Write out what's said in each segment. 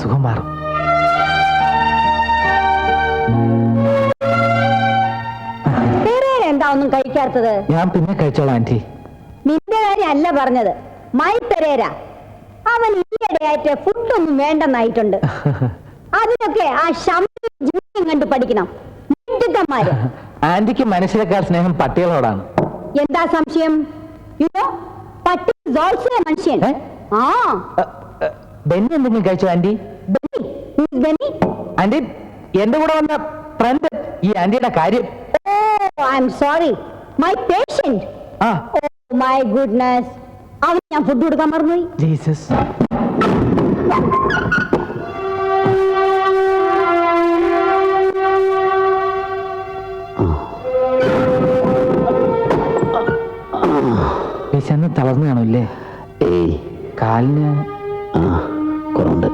അസുഖം മാറും എന്താ ഒന്നും കഴിക്കാത്തത്? ഞാൻ പിന്നെ കഴിച്ചോളാം ആന്റി നിന്റെ കാര്യമല്ല പറഞ്ഞത്. മൈ പെരേര. അവൻ ഈയിടെയായിട്ട് ഫുഡൊന്നും വേണ്ടെന്നായിട്ടുണ്ട്. അതിനൊക്കെ ആ ശമ്പളം കണ്ട് പഠിക്കണം. മിടുക്കന്മാര്. ആന്റിക്ക് മനുഷ്യരെക്കാൾ സ്നേഹം പട്ടികളോടാണ്. എന്താ സംശയം? യുനോ പട്ടി ഓൾസോ മനുഷ്യൻ. ആ. ബെന്നി എന്തെങ്കിലും കഴിച്ചോ ആന്റി ആന്റി എന്റെ കൂടെ വന്ന ഫ്രണ്ട് ഈ ആന്റിയുടെ കാര്യം. Oh I'm sorry my patient ആ. ഓ മൈ ഗുഡ്നസ് അവൻ ഞാൻ ഫുഡ് കൊടുക്കാൻ മറന്നുപോയി. ജീസസ് വിശന്ന് തളർന്നു കാണൂല്ലേ ഏയ്. കാലിന് ആ കുറവുണ്ട്.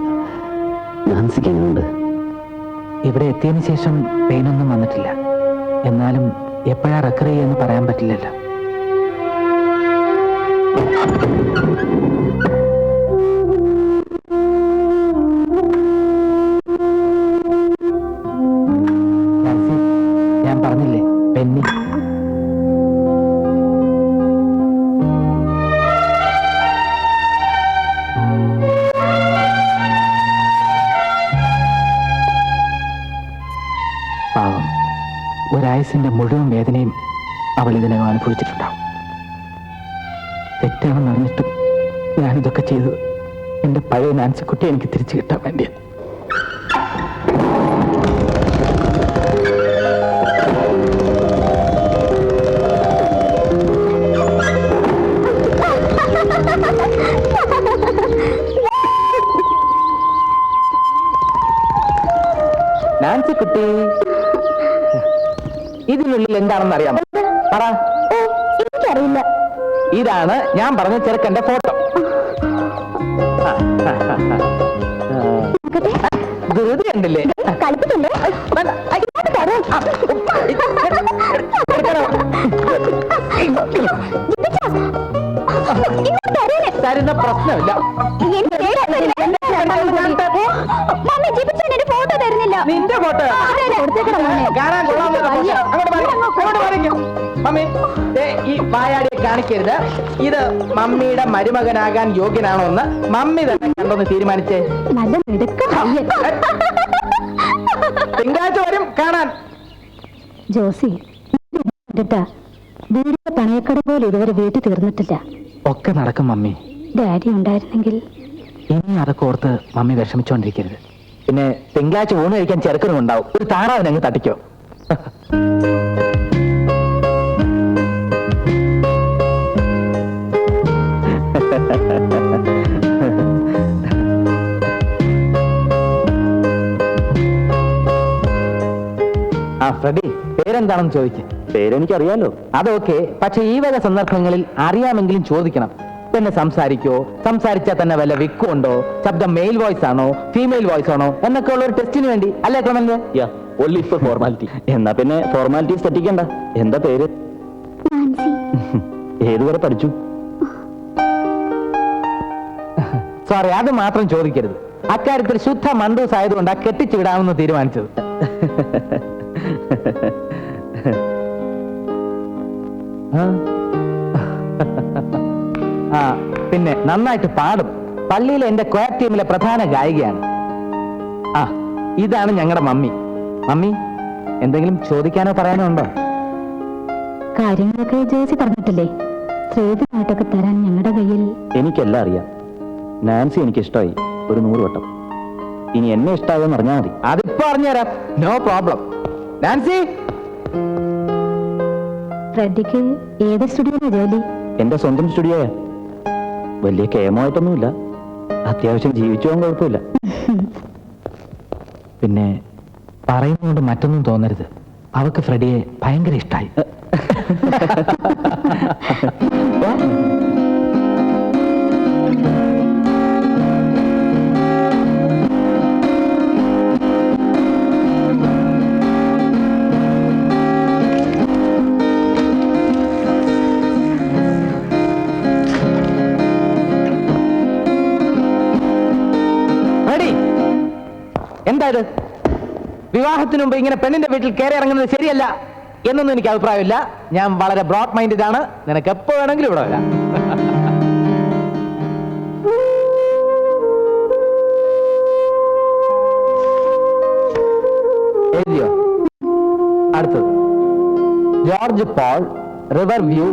നാൻസിക്ക് ഇവിടെ എത്തിയതിനു ശേഷം പെയിനൊന്നും വന്നിട്ടില്ല. എന്നാലും എപ്പോഴാ റെക്കർ ചെയ്യുമെന്ന് പറയാൻ പറ്റില്ലല്ലോ. ഒരായുസിന്റെ മുഴുവൻ വേദനയും അവൾ ഇതിനകം അനുഭവിച്ചിട്ടുണ്ടാവും. തെറ്റാണെന്ന് അറിഞ്ഞിട്ടും ഞാനിതൊക്കെ ചെയ്തത് എന്റെ പഴയ നാൻസിക്കുട്ടി എനിക്ക് തിരിച്ചു കിട്ടാൻ വേണ്ടിയാണ് നാൻസി കുട്ടി. ഇതിനുള്ളിൽ എന്താണെന്ന് അറിയാമോ പറ എനിക്കറിയില്ല. ഇതാണ് ഞാൻ പറഞ്ഞ ചെറുക്കന്റെ ഫോട്ടോ. ധൃതി കണ്ടില്ലേ? കളിപ്പിക്കണ്ടേ? തരുന്ന പ്രശ്നമില്ല. നിന്റെ മോനെ. കാണാൻ. മമ്മി ഈ വായാടിയെ കാണിക്കരുത്. ഇത് മമ്മിയുടെ മരുമകനാകാൻ യോഗ്യനാണോ എന്ന് മമ്മി തന്നെ കണ്ടൊന്ന് തീരുമാനിച്ചേ. നല്ല തിങ്കളാഴ്ച വരും കാണാൻ. ജോസി വീടിന്റെ പണയക്കട പോലെ ഇതുവരെ വീട്ടിൽ തീർന്നിട്ടില്ല. ഒക്കെ നടക്കും മമ്മി. ഡാഡി ഉണ്ടായിരുന്നെങ്കിൽ ഇനി അതൊക്കെ ഓർത്ത് മമ്മി വിഷമിച്ചോണ്ടിരിക്കരുത്. പിന്നെ തിങ്കളാഴ്ച ഊണ് കഴിക്കാൻ ചെറുക്കനും ഉണ്ടാവും. ഒരു താറാവിനങ്ങ് തട്ടിക്കോ. ആ ഫ്രെഡി പേരെന്താണെന്ന് ചോദിക്കും. പേരെനിക്കറിയാലോ. അതൊക്കെ പക്ഷെ ഈ വക സന്ദർഭങ്ങളിൽ അറിയാമെങ്കിലും ചോദിക്കണം. പിന്നെ സംസാരിക്കോ? സംസാരിച്ചാൽ തന്നെ വല്ല വിക്കുണ്ടോ ശബ്ദം മെയിൽ വോയിസ് ആണോ? ഫീമെയിൽ വോയിസ് ആണോ? എന്നൊക്കെ ഉള്ള ഒരു ടെസ്റ്റിന് വേണ്ടി. അല്ലേ യാ ഒള്ളി ഫോർ ഫോർമാലിറ്റി എന്നാ പിന്നെ ഫോർമാലിറ്റീസ് തെറ്റിക്കണ്ട. എന്താ പേര്? ഏതുവരെ പഠിച്ചു? സോറി അത് മാത്രം ചോദിക്കരുത്. അക്കാര്യത്തിൽ ശുദ്ധ മന്ദൂസ് ആയതുകൊണ്ട് ആ കെട്ടിച്ചു വിടാമെന്ന് തീരുമാനിച്ചത്. ആ? ആ പിന്നെ നന്നായിട്ട് പാടും. പള്ളിയിലെ എന്റെ ക്വയർ ടീമിലെ പ്രധാന ഗായികയാണ്. ആ ഇതാണ് ഞങ്ങളുടെ മമ്മി. മമ്മി എന്തെങ്കിലും ചോദിക്കാനോ പറയാനോ ഉണ്ടോ? കാര്യങ്ങളൊക്കെ ജേസി പറഞ്ഞിട്ടില്ലേ? സ്ത്രീധനമായിട്ടൊക്കെ തരാൻ ഞങ്ങളുടെ കയ്യിൽ എനിക്കെല്ലാം അറിയാം. നാൻസി എനിക്ക് ഇഷ്ടമായി ഒരു നൂറ് വട്ടം. ഇനി എന്നെ ഇഷ്ടമാകുമെന്ന് അറിഞ്ഞാൽ മതി. അതിപ്പോ അറിഞ്ഞുതരാം നോ പ്രോബ്ലം നാൻസി! ഫ്രെഡിക്ക് ഏത് സ്റ്റുഡിയോ ജോലി? എന്റെ സ്വന്തം സ്റ്റുഡിയോയാ. വലിയ കേമമായിട്ടൊന്നുമില്ല അത്യാവശ്യം ജീവിച്ചു കുഴപ്പമില്ല. പിന്നെ പറയുന്നതുകൊണ്ട് മറ്റൊന്നും തോന്നരുത്. അവക്ക് ഫ്രെഡിയെ ഭയങ്കര ഇഷ്ടായി. എന്താ ഇത് വിവാഹത്തിന് മുമ്പ് ഇങ്ങനെ പെണ്ണിന്റെ വീട്ടിൽ കയറി ഇറങ്ങുന്നത് ശരിയല്ല എന്നൊന്നും എനിക്ക് അഭിപ്രായമില്ല. ഞാൻ വളരെ ബ്രോഡ് മൈൻഡഡ് ആണ്. നിനക്ക് എപ്പോ വേണമെങ്കിലും ഇവിടെ വരാം. അടുത്തത്. George Paul river view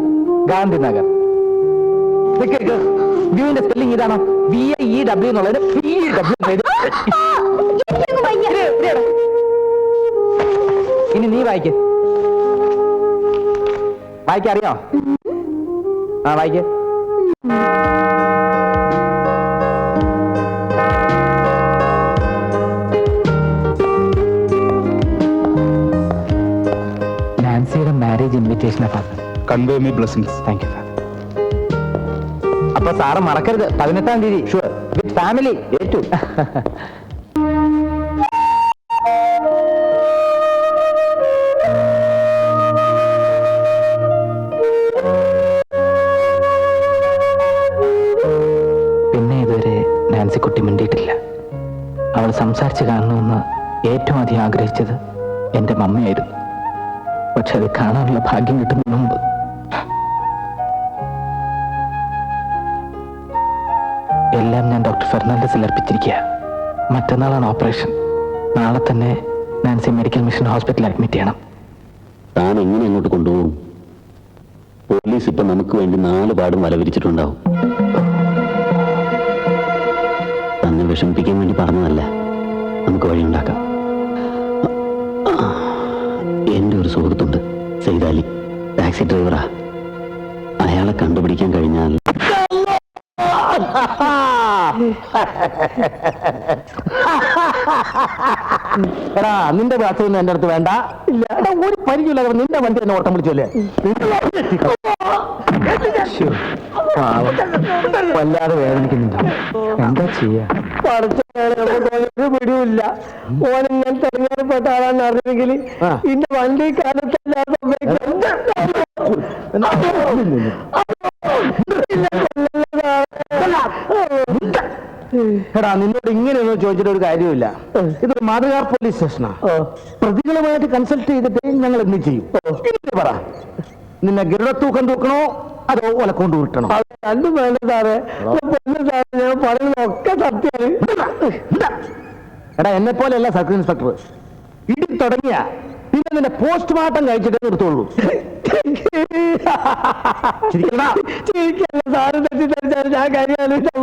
Gandhinagar. വ്യൂവിന്റെ spelling ഇതാണോ? വി ഐ ഇ ഡബ്ല്യു എന്നുള്ളത്. പി വായിക്കറിയോ? ആ വായിക്ക്. നാൻസിയുടെ marriage invitation father convey me blessings. Thank you father അപ്പൊ സാറ് മറക്കരുത്. പതിനെട്ടാം തീയതി. ഷുവർ വിത്ത് ഫാമിലി ഏറ്റു. കുട്ടി മിണ്ടിയിട്ടില്ല. അവൾ സംസാരിച്ച് കാണണമെന്ന് ഏറ്റവും അധികം ആഗ്രഹിച്ചത് എന്റെ മമ്മയായിരുന്നു. പക്ഷെ അത് കാണാനുള്ള ഭാഗ്യം കിട്ടുന്നതിന് മുമ്പ്. എല്ലാം ഞാൻ ഡോക്ടർ ഫെർണാണ്ടസിൽ അർപ്പിച്ചിരിക്കുക. മറ്റന്നാളാണ് ഓപ്പറേഷൻ. നാളെ തന്നെ നാൻസി മെഡിക്കൽ മിഷൻ ഹോസ്പിറ്റലിൽ അഡ്മിറ്റ് ചെയ്യണം. താൻ എങ്ങനെ അങ്ങോട്ട് കൊണ്ടുപോകും? പോലീസ് ഇപ്പം നമുക്ക് വേണ്ടി നാല് പാടും വലവിരിച്ചിട്ടുണ്ടാവും. വിഷമിപ്പിക്കാൻ വേണ്ടി പറഞ്ഞതല്ല. നമുക്ക് വഴിയുണ്ടാക്കാം. എന്റെ ഒരു സുഹൃത്തുണ്ട് സൈതാലി ടാക്സി ഡ്രൈവറാ. അയാളെ കണ്ടുപിടിക്കാൻ കഴിഞ്ഞാൽ എടാ നിന്റെ വാസൊന്നും എന്റെ അടുത്ത് വേണ്ട. ഇല്ല. എടാ ഒരു പരിചയമില്ല നിന്റെ വണ്ടി എന്നെ ഓട്ടം വിളിച്ചല്ലേ വല്ലാതെ വേദനിക്കുന്നുണ്ട്. എന്താ ചെയ്യാ? പിടിയില്ല ഓനിങ്ങനെ തെരഞ്ഞെടുപ്പെട്ട ആളാന്ന് അറിഞ്ഞെങ്കിൽ. ഇന്റെ വണ്ടി കാലത്തല്ലാതെ എടാ നിന്നോട് ഇങ്ങനെയൊന്നും ചോദിച്ചിട്ട് ഒരു കാര്യമില്ല ഇത് മാതൃകാ പോലീസ് സ്റ്റേഷനാ. പ്രതികളുമായിട്ട് കൺസൾട്ട് ചെയ്തിട്ട് ഞങ്ങൾ എന്ത് ചെയ്യും. പറ. നിന്നെ ഗരുഡത്തൂക്കം തൂക്കണോ? അതോ ഒലക്കൊണ്ട് വിട്ടണോ രണ്ടും വേണ്ട സാറേ പൊന്നു സാറേ ഞാൻ പറയുന്നതൊക്കെ സത്യം എടാ എന്നെ പോലെയല്ല സർക്കിൾ ഇൻസ്പെക്ടർ ഇടി തുടങ്ങിയ പിന്നെ നിന്റെ പോസ്റ്റ്മോർട്ടം കഴിച്ചിട്ടേ നിർത്തുള്ളൂ ചിരിക്കണ്ടാ. ചിരിക്കല്ല സാറ് തെറ്റിദ്ധരിച്ചാൽ ഞാൻ കാര്യമാലോചിച്ചോ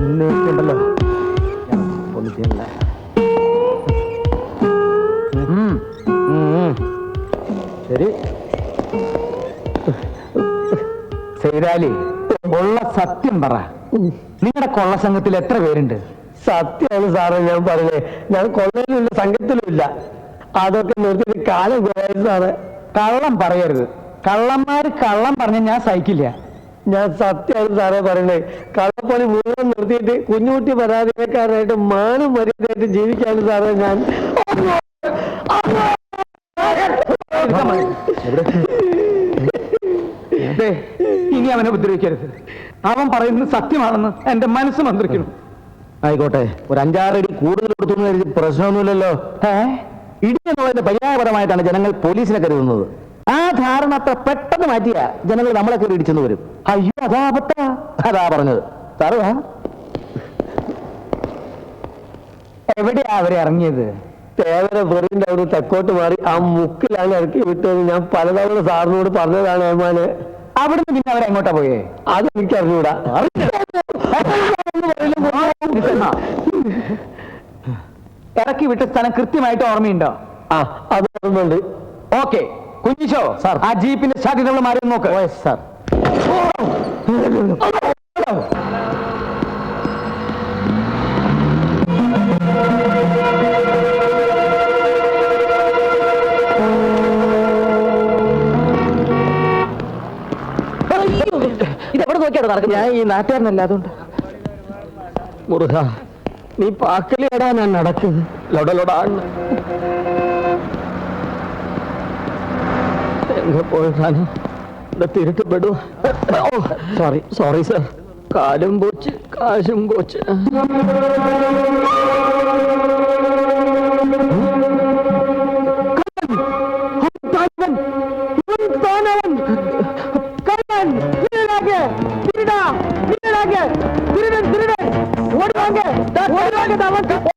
നിന്നെയൊക്കെ ഉണ്ടല്ലോ ഒന്നും ചെയ്യണില്ല. ഉം. ഉം, ഉം. ശരി സൈതാലി ഉള്ള സത്യം പറ. നിങ്ങളുടെ കൊള്ള സംഘത്തിൽ എത്ര പേരുണ്ട്? സത്യമാണ് സാറേ ഞാൻ പറഞ്ഞേ. ഞാൻ കൊള്ളയിലുമില്ല സംഘത്തിലുമില്ല. അതൊക്കെ നിർത്തിയിട്ട് കാലം കുറയായി സാറേ. കള്ളം പറയരുത്. കള്ളന്മാര് കള്ളം പറഞ്ഞ ഞാൻ സഹിക്കില്ല. ഞാൻ സത്യമാണ് സാറേ പറയണേ. കള്ളപ്പണി മുഴുവൻ നിർത്തിയിട്ട് കുഞ്ഞുകുട്ടി പരാതിക്കാരായിട്ട് മാനം മര്യാദയായിട്ട് ജീവിക്കാണ് സാറേ ഞാൻ. ഇനി അവനെ ഉപദ്രവിക്കരുത്. അവൻ പറയുന്നത് സത്യമാണെന്ന് എന്റെ മനസ്സ് മന്ത്രിക്കുന്നു. ആയിക്കോട്ടെ ഒരു അഞ്ചാറടി കൂടുതൽ കൊടുത്തു കരുതി പ്രശ്നമൊന്നുമില്ലല്ലോ. ഇടി എന്നുള്ളതിന്റെ പര്യായപരമായിട്ടാണ് ജനങ്ങൾ പോലീസിനെ കരുതുന്നത്. ആ ധാരണ അത്ര പെട്ടെന്ന് മാറ്റിയ ജനങ്ങൾ നമ്മളെ കയറി ഇടിച്ചെന്ന് വരും. അയ്യോ അതാ അബദ്ധ. അതാ പറഞ്ഞത്. സാറ് വാ എവിടെയാ അവരെ ഇറങ്ങിയത്? തേവര വെറിന്റെ അവിടെ തെക്കോട്ട് മാറി ആ മുക്കിലാണ് ഇറക്കി വിട്ടത് ഞാൻ പലതവണ സാറിനോട് പറഞ്ഞതാണ് ഏമാനെ. അവിടുന്ന് പിന്നെ അവരെങ്ങോട്ടാ പോയേ? അത് എനിക്ക് അറിഞ്ഞൂടാ. ഇറക്കി വിട്ട സ്ഥലം കൃത്യമായിട്ട് ഓർമ്മയുണ്ടോ? ആ അത് ഓർമ്മയുണ്ട്. ഓക്കെ. കുഞ്ഞിശോ സാർ. ആ ജീപ്പിന്റെ സാധ്യതകൾ മാറി നോക്ക്. സാർ. നോക്കിയാണ് നടക്കുന്നത്? ഞാൻ ഈ നാട്ടുകാരനല്ല അതുകൊണ്ട്. മുറുക നീ പാക്കലിടാ ഞാൻ നടക്കുന്നത് ലൊടലൊടാണ് എങ്ങ പോയതാണ് ഇവിടെ സോറി സോറി സർ കാലും പോച്ച്. ఓడి వాంగే ఓడి వాంగే దావన్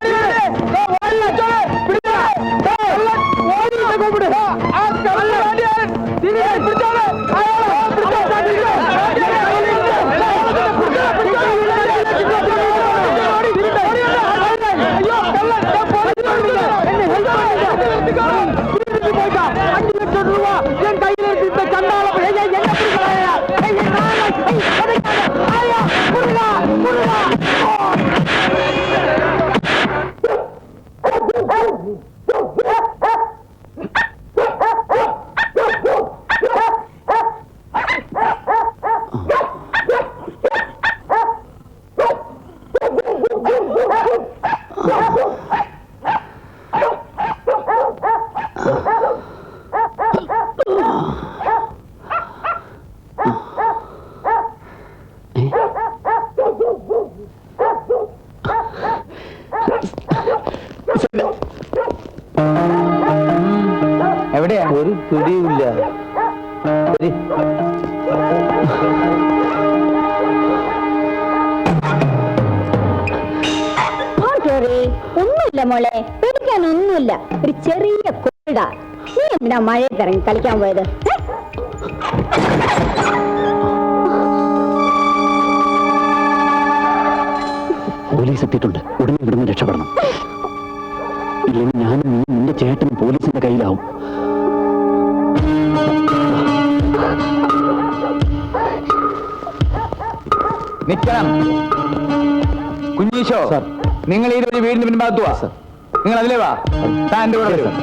എന്തിനാ മഴയത്ത് ഇറങ്ങി കളിക്കാൻ പോയത്. പോലീസ് എത്തിയിട്ടുണ്ട്. ഉടനെ ഇവിടുന്ന് രക്ഷപ്പെടണം. ഇല്ലെങ്കിൽ ഞാനും നീ നിന്റെ ചേട്ടനും പോലീസിന്റെ കയ്യിലാവും. നിൽക്കണം കുഞ്ഞീശോ നിങ്ങൾ ഈ ഒരു വീടിന് പിൻഭാഗത്ത് വാ. നിങ്ങൾ അതിലേ വാ. താൻ എന്റെ കൂടെ വരും.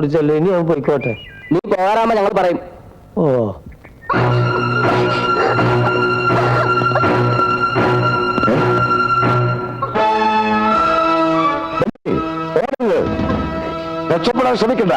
വീട് ഇനി അവൻ പോയിക്കോട്ടെ. നീ പോകാറാകുമ്പോ ഞങ്ങൾ പറയും. ഓ. രക്ഷപ്പെടാൻ ശ്രമിക്കണ്ട.